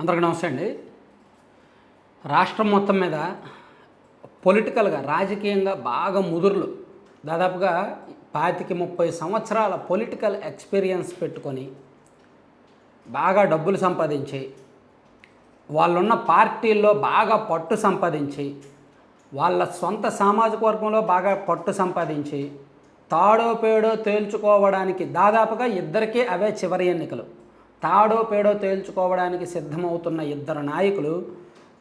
అందరికీ నమస్తే అండి. రాష్ట్రం మొత్తం మీద పొలిటికల్గా రాజకీయంగా బాగా ముదురులు. దాదాపుగా పాతికి ముప్పై సంవత్సరాల పొలిటికల్ ఎక్స్పీరియన్స్ పెట్టుకొని బాగా డబ్బులు సంపాదించి వాళ్ళున్న పార్టీల్లో బాగా పట్టు సంపాదించి వాళ్ళ సొంత సామాజిక వర్గంలో బాగా పట్టు సంపాదించి తాడో పేడో తేల్చుకోవడానికి దాదాపుగా ఇద్దరికీ అవే చివరి ఎన్నికలు. తాడో పేడో తేల్చుకోవడానికి సిద్ధమవుతున్న ఇద్దరు నాయకులు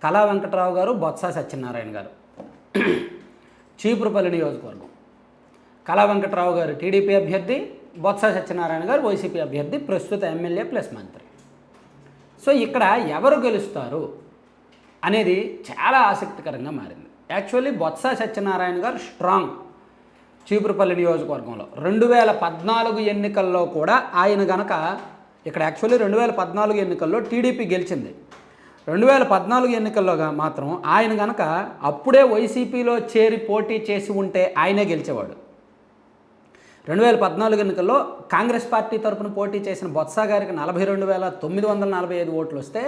కళా వెంకట్రావు గారు బొత్స సత్యనారాయణ గారు. చీపురుపల్లి నియోజకవర్గం. కళా వెంకట్రావు గారు టీడీపీ అభ్యర్థి బొత్స సత్యనారాయణ గారు వైసీపీ అభ్యర్థి ప్రస్తుత ఎమ్మెల్యే ప్లస్ మంత్రి. సో ఇక్కడ ఎవరు గెలుస్తారు అనేది చాలా ఆసక్తికరంగా మారింది. యాక్చువల్లీ బొత్స సత్యనారాయణ గారు స్ట్రాంగ్ చీపురుపల్లి నియోజకవర్గంలో. రెండు వేల పద్నాలుగు ఎన్నికల్లో కూడా ఆయన గనక ఇక్కడ యాక్చువల్లీ రెండు వేల పద్నాలుగు ఎన్నికల్లో టీడీపీ గెలిచింది. రెండు వేల పద్నాలుగు ఎన్నికల్లోగా మాత్రం ఆయన గనక అప్పుడే వైసీపీలో చేరి పోటీ చేసి ఉంటే ఆయనే గెలిచేవాడు. రెండు వేల పద్నాలుగు ఎన్నికల్లో కాంగ్రెస్ పార్టీ తరపున పోటీ చేసిన బొత్స గారికి నలభై రెండు వేల తొమ్మిది వందల నలభై ఐదు ఓట్లు వస్తే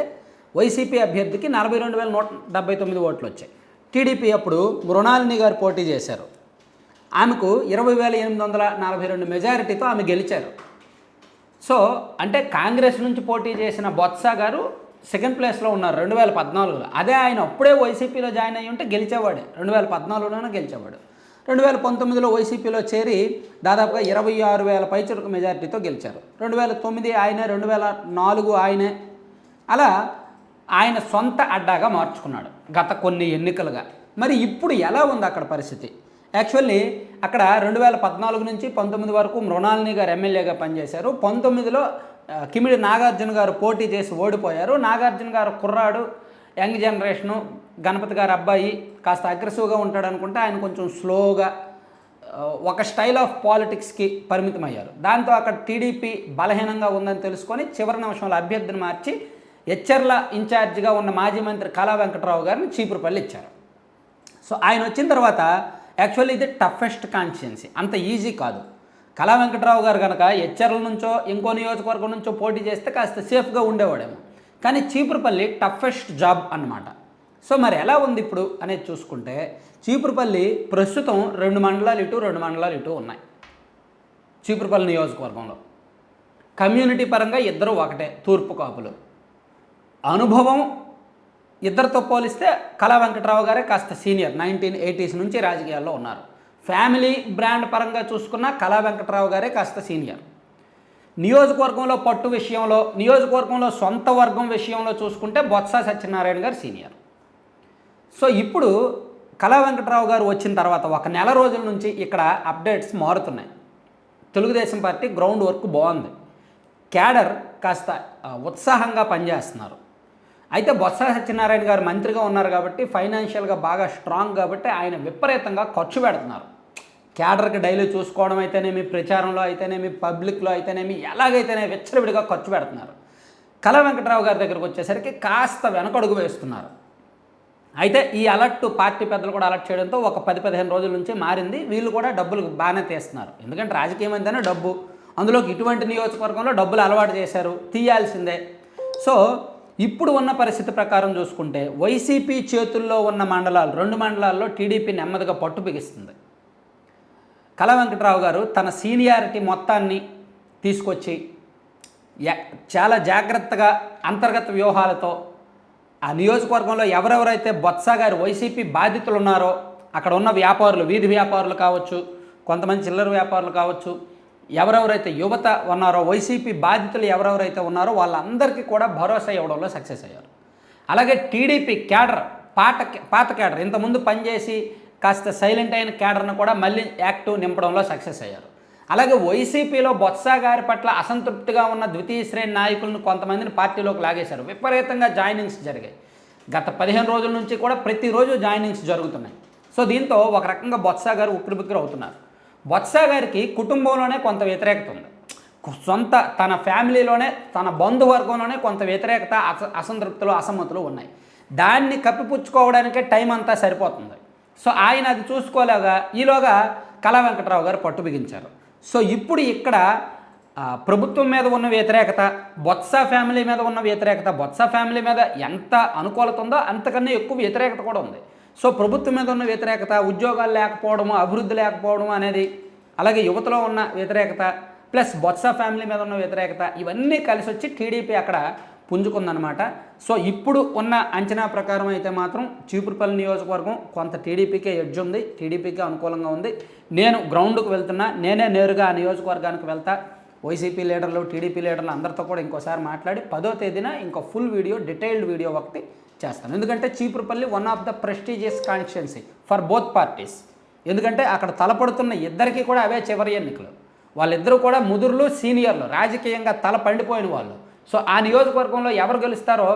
వైసీపీ అభ్యర్థికి నలభై రెండు వేల నూట డెబ్బై తొమ్మిది ఓట్లు వచ్చాయి. టీడీపీ అప్పుడు మృణాలిని గారు పోటీ చేశారు. ఆమెకు ఇరవై వేల ఎనిమిది వందల నలభై రెండు మెజారిటీతో ఆమె గెలిచారు. సో అంటే కాంగ్రెస్ నుంచి పోటీ చేసిన బొత్స గారు సెకండ్ ప్లేస్లో ఉన్నారు రెండు వేల పద్నాలుగులో. అదే ఆయన అప్పుడే వైసీపీలో జాయిన్ అయ్యి ఉంటే గెలిచేవాడే. రెండు వేల పద్నాలుగులోనే గెలిచేవాడు. రెండు వేల పంతొమ్మిదిలో వైసీపీలో చేరి దాదాపుగా ఇరవై ఆరు వేల పైచులకు మెజారిటీతో గెలిచారు. రెండు వేల తొమ్మిది ఆయనే రెండు వేల నాలుగు ఆయనే. అలా ఆయన సొంత అడ్డాగా మార్చుకున్నాడు గత కొన్ని ఎన్నికలుగా. మరి ఇప్పుడు ఎలా ఉంది అక్కడ పరిస్థితి? యాక్చువల్లీ అక్కడ రెండు వేల పద్నాలుగు నుంచి పంతొమ్మిది వరకు మృణాలిని గారు ఎమ్మెల్యేగా పనిచేశారు. పంతొమ్మిదిలో కిమిడి నాగార్జున గారు పోటీ చేసి ఓడిపోయారు. నాగార్జున గారు కుర్రాడు యంగ్ జనరేషను గణపతి గారు అబ్బాయి కాస్త అగ్రెసివ్గా ఉంటాడు అనుకుంటే ఆయన కొంచెం స్లోగా ఒక స్టైల్ ఆఫ్ పాలిటిక్స్కి పరిమితం అయ్యారు దాంతో అక్కడ టీడీపీ బలహీనంగా ఉందని తెలుసుకొని చివరి నిమిషంలో అభ్యర్థిని మార్చి హెచ్చర్ల ఇన్ఛార్జిగా ఉన్న మాజీ మంత్రి కళా వెంకట్రావు గారిని చీపురుపల్లి ఇచ్చారు. సో ఆయన వచ్చిన తర్వాత యాక్చువల్లీ ఇది టఫెస్ట్ కాన్స్టిట్యున్సీ అంత ఈజీ కాదు. కళా వెంకట్రావు గారు కనుక హెచ్చర్ల నుంచో ఇంకో నియోజకవర్గం నుంచో పోటీ చేస్తే కాస్త సేఫ్గా ఉండేవాడేమో. కానీ చీపురుపల్లి టఫెస్ట్ జాబ్ అన్నమాట. సో మరి ఎలా ఉంది ఇప్పుడు అనేది చూసుకుంటే చీపురుపల్లి ప్రస్తుతం రెండు మండలాలు ఇటు రెండు మండలాలు ఇటు ఉన్నాయి. చీపురుపల్లి నియోజకవర్గంలో. కమ్యూనిటీ పరంగా ఇద్దరు ఒకటే తూర్పు కాపులు. అనుభవం ఇద్దరితో పోలిస్తే కళా వెంకట్రావు గారే కాస్త సీనియర్ నైన్టీన్ ఎయిటీస్ నుంచి రాజకీయాల్లో ఉన్నారు. ఫ్యామిలీ బ్రాండ్ పరంగా చూసుకున్న కళా వెంకట్రావు గారే కాస్త సీనియర్. నియోజకవర్గంలో పట్టు విషయంలో నియోజకవర్గంలో సొంత వర్గం విషయంలో చూసుకుంటే బొత్స సత్యనారాయణ గారు సీనియర్. సో ఇప్పుడు కళా వెంకట్రావు గారు వచ్చిన తర్వాత ఒక నెల రోజుల నుంచి ఇక్కడ అప్డేట్స్ మారుతున్నాయి. తెలుగుదేశం పార్టీ గ్రౌండ్ వర్క్ బాగుంది. క్యాడర్ కాస్త ఉత్సాహంగా పనిచేస్తున్నారు. అయితే బొత్స సత్యనారాయణ గారు మంత్రిగా ఉన్నారు కాబట్టి ఫైనాన్షియల్గా బాగా స్ట్రాంగ్ కాబట్టి ఆయన విపరీతంగా ఖర్చు పెడుతున్నారు. క్యాడర్కి డైలీ చూసుకోవడం అయితేనేమి ప్రచారంలో అయితేనేమి పబ్లిక్లో అయితేనేమి ఎలాగైతేనే విచ్చలవిడిగా ఖర్చు పెడుతున్నారు. కళ వెంకటరావు గారి దగ్గరకు వచ్చేసరికి కాస్త వెనకడుగు వేస్తున్నారు. అయితే ఈ అలర్ట్ పార్టీ పెద్దలు కూడా అలర్ట్ చేయడంతో ఒక పది పదిహేను రోజుల నుంచి మారింది. వీళ్ళు కూడా డబ్బులు బాగానే తీస్తున్నారు. ఎందుకంటే రాజకీయం అంటేనే డబ్బు. అందులోకి ఇటువంటి నియోజకవర్గంలో డబ్బులు అలవాటు చేశారు. తీయాల్సిందే. సో ఇప్పుడు ఉన్న పరిస్థితి ప్రకారం చూసుకుంటే వైసీపీ చేతుల్లో ఉన్న మండలాలు రెండు మండలాల్లో టీడీపీ నెమ్మదిగా పట్టు బిగిస్తుంది. కళ వెంకట్రావు గారు తన సీనియారిటీ మొత్తాన్ని తీసుకొచ్చి చాలా జాగ్రత్తగా అంతర్గత వ్యూహాలతో ఆ నియోజకవర్గంలో ఎవరెవరైతే బొత్స గారు వైసీపీ బాధితులు ఉన్నారో అక్కడ ఉన్న వ్యాపారులు వీధి వ్యాపారులు కావచ్చు కొంతమంది చిల్లర వ్యాపారులు కావచ్చు ఎవరెవరైతే యువత ఉన్నారో వైసీపీ బాధితులు ఎవరెవరైతే ఉన్నారో వాళ్ళందరికీ కూడా భరోసా ఇవ్వడంలో సక్సెస్ అయ్యారు. అలాగే టీడీపీ క్యాడర్ పాత పాత క్యాడర్ ఇంతకుముందు పనిచేసి కాస్త సైలెంట్ అయిన క్యాడర్ను కూడా మళ్ళీ యాక్టివ్ నింపడంలో సక్సెస్ అయ్యారు. అలాగే వైసీపీలో బొత్స గారి పట్ల అసంతృప్తిగా ఉన్న ద్వితీయ శ్రేణి నాయకులను కొంతమందిని పార్టీలోకి లాగేశారు. విపరీతంగా జాయినింగ్స్ జరిగాయి. గత పదిహేను రోజుల నుంచి కూడా ప్రతిరోజు జాయినింగ్స్ జరుగుతున్నాయి. సో దీంతో ఒక రకంగా బొత్స గారు ఉక్కిరిబిక్కిరి అవుతున్నారు. బొత్స గారికి కుటుంబంలోనే కొంత వ్యతిరేకత ఉంది. సొంత తన ఫ్యామిలీలోనే తన బంధువర్గంలోనే కొంత వ్యతిరేకత అస అసంతృప్తులు అసమ్మతులు ఉన్నాయి. దాన్ని కప్పిపుచ్చుకోవడానికే టైం అంతా సరిపోతుంది. సో ఆయన అది చూసుకోలేగా ఈలోగా కళా వెంకటరావు గారు పట్టు బిగించారు. సో ఇప్పుడు ఇక్కడ ప్రభుత్వం మీద ఉన్న వ్యతిరేకత బొత్స ఫ్యామిలీ మీద ఉన్న వ్యతిరేకత బొత్స ఫ్యామిలీ మీద ఎంత అనుకూలత ఉందో అంతకన్నా ఎక్కువ వ్యతిరేకత కూడా ఉంది. సో ప్రభుత్వం మీద ఉన్న వ్యతిరేకత ఉద్యోగాలు లేకపోవడము అభివృద్ధి లేకపోవడం అనేది అలాగే యువతలో ఉన్న వ్యతిరేకత ప్లస్ బొత్స ఫ్యామిలీ మీద ఉన్న వ్యతిరేకత ఇవన్నీ కలిసి వచ్చి టీడీపీ అక్కడ పుంజుకుందనమాట సో ఇప్పుడు ఉన్న అంచనా ప్రకారం అయితే మాత్రం చీపురుపల్లి నియోజకవర్గం కొంత టీడీపీకే ఎడ్జ్ ఉంది టీడీపీకే అనుకూలంగా ఉంది. నేను గ్రౌండ్కు వెళ్తున్నా నేనే నేరుగా ఆ నియోజకవర్గానికి వెళ్తా. వైసీపీ లీడర్లు టీడీపీ లీడర్లు అందరితో కూడా ఇంకోసారి మాట్లాడి పదో తేదీన ఇంకో ఫుల్ వీడియో డీటెయిల్డ్ వీడియో ఒకటి చేస్తాను. ఎందుకంటే Cheepurupalli one of the prestigious constituency for both parties ఎందుకంటే అక్కడ తలపడుతున్న ఇద్దరికీ కూడా అవే చివరి ఎన్నికలు. వాళ్ళిద్దరూ కూడా ముదురులు సీనియర్లు రాజకీయంగా తల పండిపోయిన వాళ్ళు. సో ఆ నియోజకవర్గంలో ఎవరు గెలుస్తారో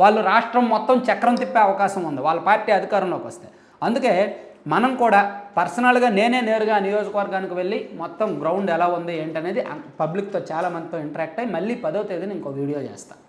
వాళ్ళు రాష్ట్రం మొత్తం చక్రం తిప్పే అవకాశం ఉంది. వాళ్ళ పార్టీ అధికారంలోకి వస్తే. అందుకే మనం కూడా పర్సనల్గా నేనే నేరుగా నియోజకవర్గానికి వెళ్ళి మొత్తం గ్రౌండ్ ఎలా ఉంది ఏంటనేది పబ్లిక్తో చాలా మందితో ఇంటరాక్ట్ అయ్యి మళ్ళీ పదో తేదీని ఇంకో వీడియో చేస్తాను